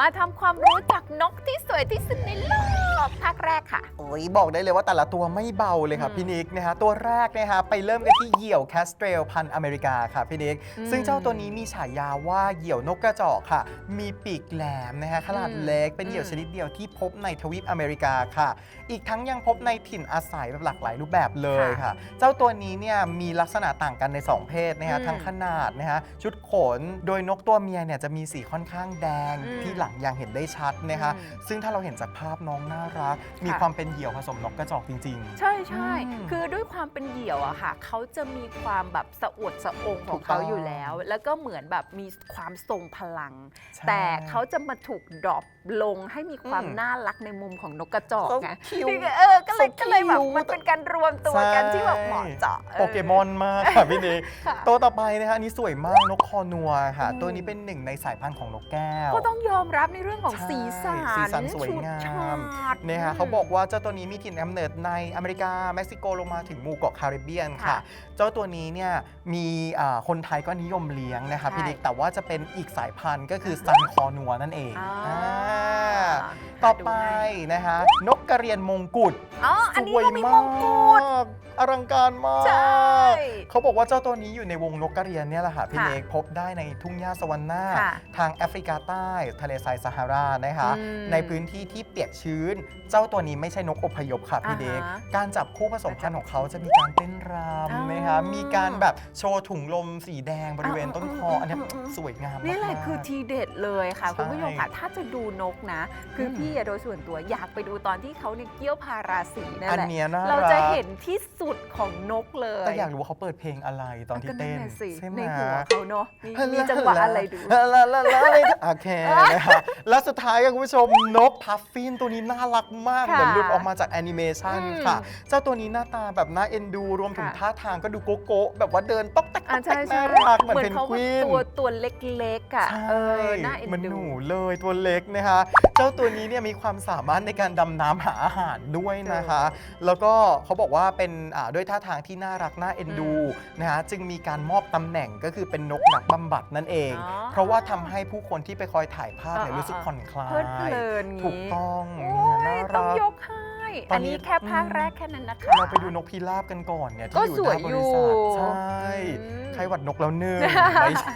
มาทำความรู้จักนกที่สวยที่สุดในโลก ภาคแรกค่ะ โอ้ยบอกได้เลยว่าแต่ละตัวไม่เบาเลยครับอืมพี่นิกนะฮะตัวแรกนะฮะไปเริ่มกันที่เหยี่ยวแคสเทรลพันธุ์อเมริกาค่ะพี่นิก อืมซึ่งเจ้าตัวนี้มีฉายาว่าเหยี่ยวนกกระจอกค่ะ มีปีกแหลมนะฮะขนาดอืมเล็กเป็นเหยี่ยวอืม ชนิดเดียวที่พบในทวีปอเมริกาค่ะ อีกทั้งยังพบในถิ่นอาศัยแบบหลากหลายรูปแบบเลยค่ะ เจ้าตัวนี้เนี่ยมีลักษณะต่างกันใน 2 เพศนะฮะอืมทั้งขนาดนะฮะชุดขนโดยนกตัวเมียเนี่ยจะมีสีค่อนข้างแดงอืมที่หลังอย่างเห็นได้ชัดนะคะ อืม ซึ่งถ้าเราเห็นจากภาพน้องน่ารัก มีค่ะ ความเป็นเหยี่ยวผสมนกกระจอกจริง ใช่ใช่อืมคือด้วยความเป็นเหยี่ยวอะค่ะเขาจะมีความแบบสะอวดสะองขถูองกต้เขาองอยู่แล้ว แล้วก็เหมือนแบบมีความทรงพลัง ใช่แต่เขาจะมาถูกดรอปลงให้มีความอืมน่ารักในมุมของนกกระจอกเขาไงคิ้วนี่ก็เออก็เลยเขาก็เลยแบบคิ้ว มันเป็นการรวมตัวกันที่แบบเหมาะเจาะโปเกมอนมากค่ะพี่นิกค่ะตัวต่อไปนะคะอันนี้สวยมากนกคอนัวค่ะ อืม ตัวนี้เป็นหนึ่งในสายพันธุ์ของนกแก้ว ก็ต้องยอมรับในเรื่องของใช่สีสันสีสันสวยงาม ฉูดฉาดเนี่ยฮะเขาบอกว่าเจ้าตัวนี้มีถิ่นกำเนิดในอเมริกาเม็กซิโกลงมาถึงหมู่เกาะคาริบเบียนค่ะ ค่ะเจ้าตัวนี้เนี่ยมีอ่าคนไทยก็นิยมเลี้ยงนะคะใช่พี่ดิกแต่ว่าจะเป็นอีกสายพันธุ์ก็คือซันคอนัวนั่นเองอ่าอ่า ต่อไปนะคะนกกระเรียนมงกุฎอ๋ออันนี้ก็มีมงกุฎกอลังการมากใช่เขาบอกว่าเจ้าตัวนี้อยู่ในวงนกกระเรียนเนี่ยแหละค่ะพี่ค่ะเล็กพบได้ในทุ่งหญ้าสวรรค์นาค่ะทางแอฟริกาใต้ ทะเลทรายซาฮารานะคะอืมในพื้นที่ที่เปียกชื้น เจ้าตัวนี้ไม่ใช่นกอพยพค่ะพี่เด็กอ่าฮะการจับคู่ผสมพันธุ์ของเขาจะมีการเต้นรอ๋อำนะคะมีการแบบโชว์ถุงลมสีแดงบริเวณต้นคออันเนี้ยอืมอืมอืมสวยงามมากๆนี่แหละคือทีเด็ดเลยค่ะใช่คุณผู้ชมค่ะถ้าจะดูนกนะ คืออมพี่อะโดยส่วนตัวอยากไปดูตอนที่เขาเนี่ยเกี้ยวพาราสีนั่นอันแหละเนี้ยน่าเรารัจะกเห็นที่สุดของนกเลยแต่อยากรู้ว่าเขาเปิดเพลงอะไรตอนที่ก็เต้นะสิใช่ไหม ในหัวเขาเนาะมีมีจังหวะอะไรดู ลาลาลาลาเลยโอเคนะคะแล้วสุดท้ายค่ะคุณผู้ชมนกพัฟฟินตัวนี้น่ารักมาก ค่ะเหมือนหลุดออกมาจากแอนิเมชันอืมค่ะ เจ้าตัวนี้หน้าตาแบบน่าเอ็นดู รวมถึงค่ะ ท่าทางก็ดูโกโก้แบบว่าเดินต๊อกแต๊กต๊อ่าอกใช่แต๊กใช่น่ารักเหมือนเพนเขากวินตัวตัวเล็กๆอะใช่เออน่าเอ็นเหมือนดูหนูเลยตัวเล็กนะคะ เจ้าตัวนี้เนี่ยมีความสามารถในการดำน้ำหาอาหารด้วยนะคะ แล้วก็เขาบอกว่าเป็นอ่าด้วยท่าทางที่น่ารักน่าเอ็นดูนะคะจึงมีการมอบตำแหน่งก็คือเป็นนกนักบำบัดนั่นเอง อ๋อเพราะว่าทำให้ผู้คนที่ไปคอยถ่ายภาพเนี่ยอ่ารู้สึกผ่อนคลาเพลิดเพย ลินงี้ ถูกต้องโอ้เนี่ยยน่าต้องรักยกให้ ตออันนนี้นี้แค่ภาคอืมแรกแค่นั้นนะคะ เราไปดูนกพิราบกันก่อนเนี่ยก็ที่อยู่หน้าสวยบอยู่ริษัทใช่อืม ไข้หวัดนกแล้วหนึ่งไม่ใช่